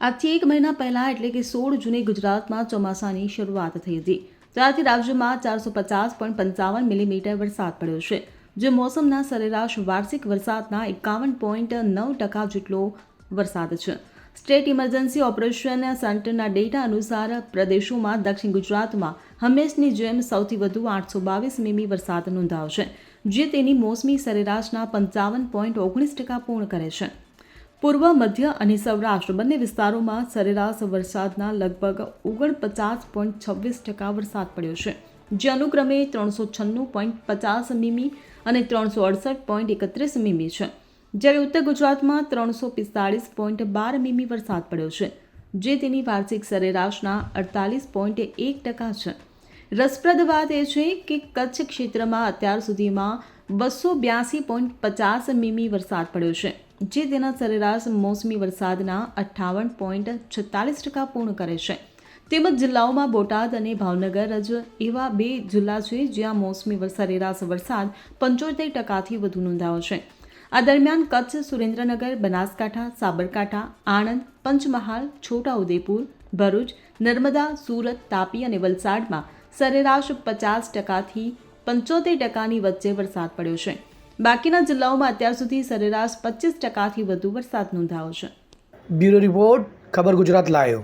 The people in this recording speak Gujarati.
આજથી એક મહિના પહેલાં એટલે કે સોળ જૂને ગુજરાતમાં ચોમાસાની શરૂઆત થઈ હતી. ત્યારથી રાજ્યમાં ચારસો પચાસ પોઈન્ટ પંચાવન મિલીમીટર વરસાદ પડ્યો છે, જે મોસમના સરેરાશ વાર્ષિક વરસાદના એકાવન પોઈન્ટ નવ ટકા જેટલો વરસાદ છે. સ્ટેટ ઇમરજન્સી ઓપરેશન સેન્ટરના ડેટા અનુસાર પ્રદેશોમાં દક્ષિણ ગુજરાતમાં હંમેશની જેમ સૌથી વધુ આઠસો બાવીસ મીમી વરસાદ નોંધાયો છે, જે તેની મોસમી સરેરાશના પંચાવન પોઈન્ટ ઓગણીસ ટકા પૂર્ણ કરે છે. પૂર્વ, મધ્ય અને સૌરાષ્ટ્ર બંને વિસ્તારોમાં સરેરાશ વરસાદના લગભગ ઓગણપચાસ પોઈન્ટ છવ્વીસ ટકા વરસાદ પડ્યો છે. જે અનુક્રમે ત્રણસો છન્નું પોઈન્ટ પચાસ મીમી અને ત્રણસો અડસઠ પોઈન્ટ એકત્રીસ મીમી છે. જ્યારે ઉત્તર ગુજરાતમાં ત્રણસો પિસ્તાળીસ પોઈન્ટ બાર મીમી વરસાદ પડ્યો છે, જે તેની વાર્ષિક સરેરાશના અડતાલીસ પોઈન્ટ એક ટકા છે. રસપ્રદ વાત એ છે કે કચ્છ ક્ષેત્રમાં અત્યાર સુધીમાં બસો બ્યાસી પોઈન્ટ પચાસ મીમી વરસાદ પડ્યો છે. જે તેના સરેરાશ મોસમી વરસાદના અઠ્ઠાવન પોઈન્ટ છત્તાલીસ ટકા પૂર્ણ કરે છે. તેમજ જિલ્લાઓમાં બોટાદ અને ભાવનગર જ એવા બે જિલ્લા છે જ્યાં મોસમી સરેરાશ વરસાદ પંચોતેર ટકાથી વધુ નોંધાયો છે. આ દરમિયાન કચ્છ, સુરેન્દ્રનગર, બનાસકાંઠા, સાબરકાંઠા, આણંદ, પંચમહાલ, છોટાઉદેપુર, ભરૂચ, નર્મદા, સુરત, તાપી અને વલસાડમાં સરેરાશ પચાસ ટકાથી પંચોતેર ટકાની વચ્ચે વરસાદ પડ્યો છે. બાકીના જિલ્લાઓમાં અત્યાર સુધી સરેરાશ પચીસ ટકાથી વધુ વરસાદ નોંધાયો છે. બ્યુરો રિપોર્ટ, ખબર ગુજરાત લાયો.